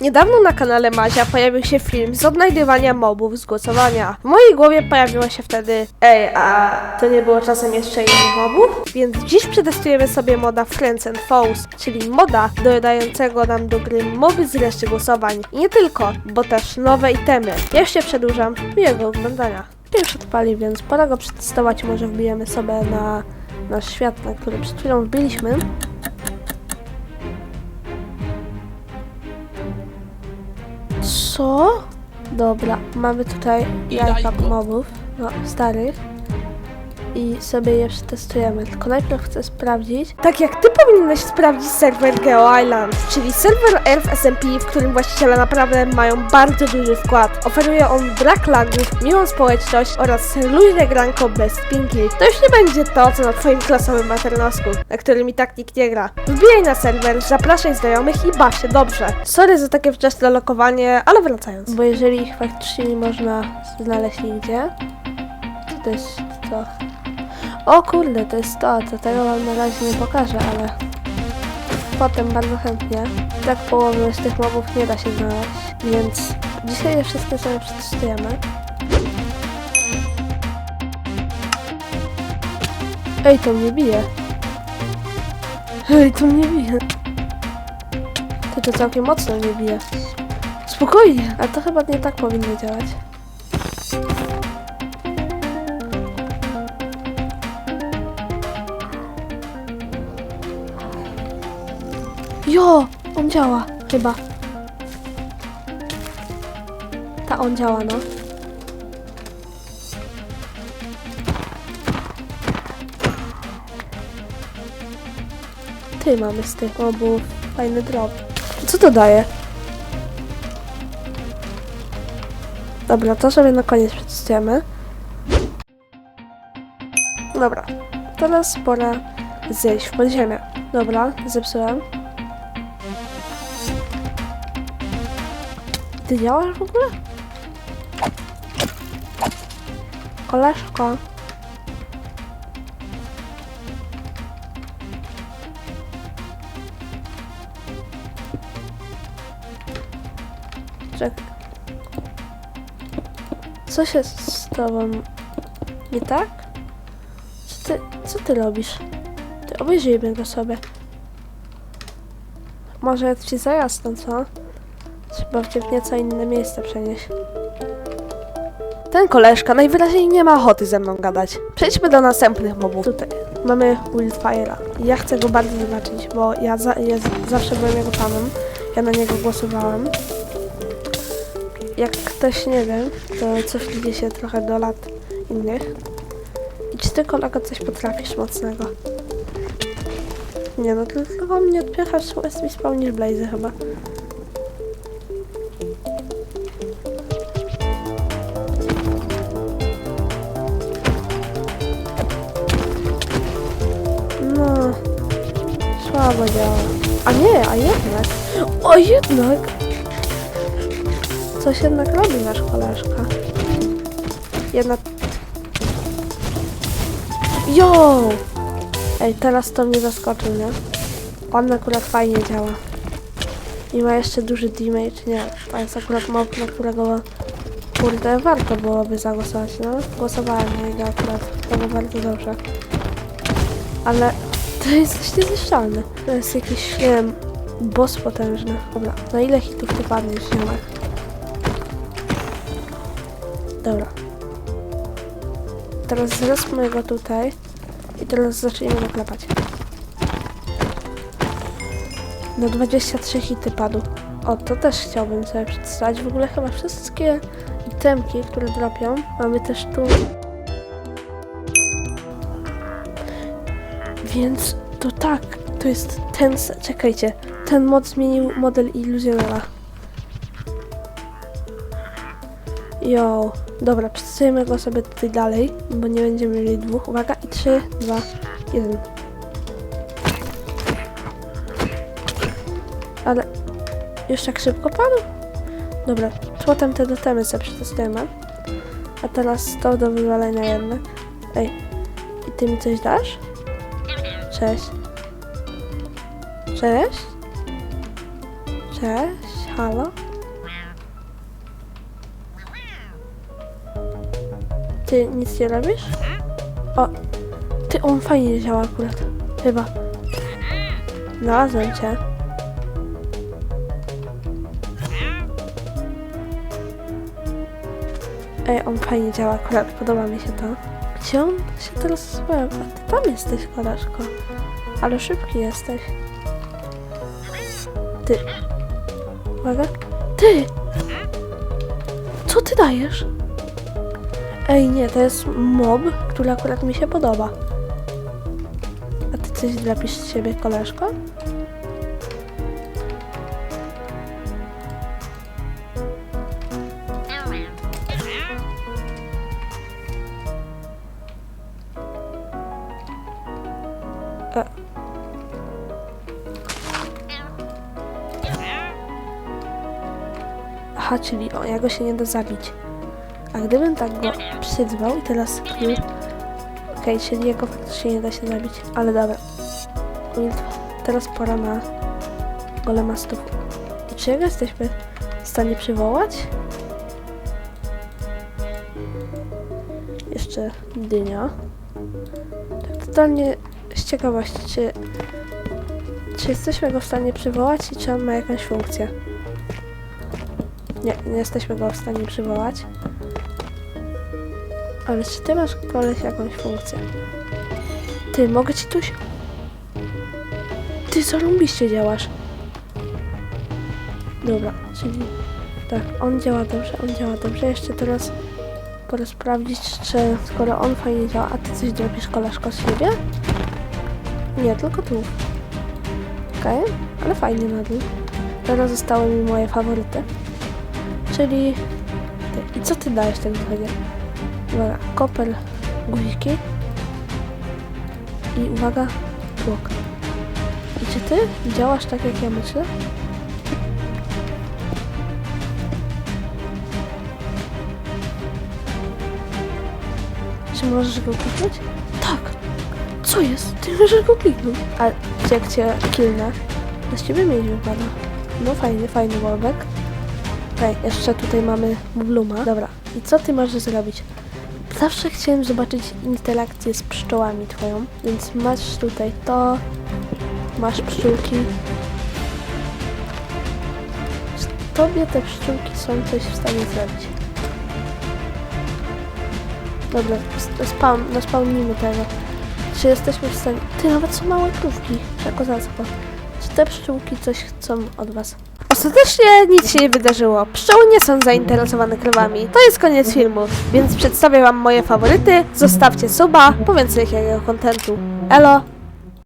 Niedawno na kanale Mazia pojawił się film z odnajdywania mobów z głosowania. W mojej głowie pojawiło się wtedy Ej, a to nie było czasem jeszcze innych mobów? Więc dziś przetestujemy sobie moda Friends and Foes, czyli moda dodającego nam do gry mowy z reszty głosowań. I nie tylko, bo też nowe itemy. Ja już się przedłużam, miłego oglądania. Pierwszy odpali, więc pora go przetestować. Może wbijemy sobie na nasz świat, na który przed chwilą wbiliśmy. Co? Dobra, mamy tutaj jajka mobów, no starych. I sobie je przetestujemy. Tylko najpierw chcę sprawdzić. Tak jak ty powinieneś sprawdzić serwer Geo Island, czyli serwer Earth SMP, w którym właściciele naprawdę mają bardzo duży wkład. Oferuje on brak lagów, miłą społeczność oraz luźne granko bez pinki. To już nie będzie to, co na twoim klasowym maternowsku, na którym i tak nikt nie gra. Wbijaj na serwer, zapraszaj znajomych i baw się dobrze. Sorry za takie wczesne lokowanie, ale wracając. Bo jeżeli ich faktycznie nie można znaleźć nigdzie, to jest to. O kurde, to jest to, to tego wam na razie nie pokażę, ale potem bardzo chętnie. Tak połowy z tych mobów nie da się znaleźć, więc dzisiaj je wszystkie sobie przetestujemy. Ej, to mnie bije. Ej, to mnie bije. To to całkiem mocno mnie bije. Spokojnie, ale to chyba nie tak powinno działać. Jo, on działa, chyba. Ta on działa, no. Ty mamy z tych mobów fajny drop. Co to daje? Dobra, to sobie na koniec przetestujemy. Dobra, teraz pora zejść w podziemie. Dobra, zepsułem. Ty działasz w ogóle? Koleżko. Co się z tobą nie tak? Co ty, co ty robisz? Ty obejrzyjmy go sobie. Może jest ci za jasno, co? Trzeba cię w nieco inne miejsce przenieść. Ten koleżka najwyraźniej nie ma ochoty ze mną gadać. Przejdźmy do następnych mobów. Tutaj mamy Wildfire'a. Ja chcę go bardzo zobaczyć, bo ja, za, ja zawsze byłem jego fanem. Ja na niego głosowałem. Jak ktoś nie wie, to cofnijcie się trochę do lat innych. I czy ty kolego coś potrafisz mocnego? Nie no, ty tylko mnie odpychasz USB spełnisz Blaze chyba. Słabo działa. A nie, a jednak. O, jednak! Coś jednak robi nasz koleżka. Jednak... Jo! Ej, teraz to mnie zaskoczył, nie? On akurat fajnie działa. I ma jeszcze duży damage, nie? To jest akurat mob, na którego kurde warto byłoby zagłosować, no. Głosowałem na niego akurat, to było bardzo dobrze. Ale to jest coś niezniszczalne. To jest jakiś, nie wiem, boss potężny. Dobra, na ile hitów ty padniesz, ziomek? Dobra. Teraz zresztmy go tutaj i teraz zacznijmy naklepać. No 23 hity padł. O, to też chciałbym sobie przedstawić. W ogóle chyba wszystkie itemki, które dropią, mamy też tu. Więc to tak, to jest ten, czekajcie, ten mod zmienił model iluzjonera. Jo, dobra, przedstawimy go sobie tutaj dalej, bo nie będziemy mieli dwóch. Uwaga, i 3, 2, 1. Ale już tak szybko padł? Dobra, potem te totemy sobie przetestujemy. A teraz to do wywalenia jedne. Ej, i ty mi coś dasz? Cześć. Cześć. Cześć. Halo? Ty nic nie robisz? O, ty on fajnie działa akurat. Chyba. Znalazłem cię. Ej, on fajnie działa akurat, podoba mi się to. Gdzie on się teraz złapał? A ty tam jesteś, koleżko. Ale szybki jesteś. Ty. Uwaga. Ty! Co ty dajesz? Ej, nie, to jest mob, który akurat mi się podoba. A ty coś z siebie, koleżko? E. Aha, czyli o, ja go się nie da zabić. A gdybym tak go przyzwał i teraz kill... Okej, czyli jego faktycznie nie da się zabić, ale dobra. I teraz pora na golema stofu. I czy jego jesteśmy w stanie przywołać? Jeszcze dynia. Tak totalnie z ciekawości, czy, czy jesteśmy go w stanie przywołać i czy on ma jakąś funkcję? Nie, nie jesteśmy go w stanie przywołać. Ale czy ty masz koleś jakąś funkcję? Ty, mogę ci coś... Ty zarąbiście działasz. Dobra, czyli... Tak, on działa dobrze, on działa dobrze. Jeszcze teraz pora sprawdzić, czy skoro on fajnie działa, a ty coś zrobisz koleżko z siebie? Nie, tylko tu. Okej, ale fajnie na dół. Teraz zostały mi moje faworyty. Czyli... I co ty dajesz tak naprawdę? Uwaga, kopel, guziki. I uwaga, tłok. I czy ty działasz tak, jak ja myślę? Czy możesz go kliknąć? Co jest? Ty możesz go kliknąć. A jak cię kilnę? Z ciebie mieć wypada. No fajny, fajny wallback. Okej, jeszcze tutaj mamy Bluma. Dobra, i co ty możesz zrobić? Zawsze chciałem zobaczyć interakcję z pszczołami twoją, więc masz tutaj to, masz pszczółki. Czy tobie te pszczółki są coś w stanie zrobić? Dobra, sp- spawn, no spełnimy tego. Czy jesteśmy w stanie... Ty, nawet są małe krówki, że kozacko. Czy te pszczółki coś chcą od was? Ostatecznie nic się nie wydarzyło. Pszczoły nie są zainteresowane krowami. To jest koniec filmu, więc przedstawię wam moje faworyty. Zostawcie suba po więcej jakiego kontentu. Elo!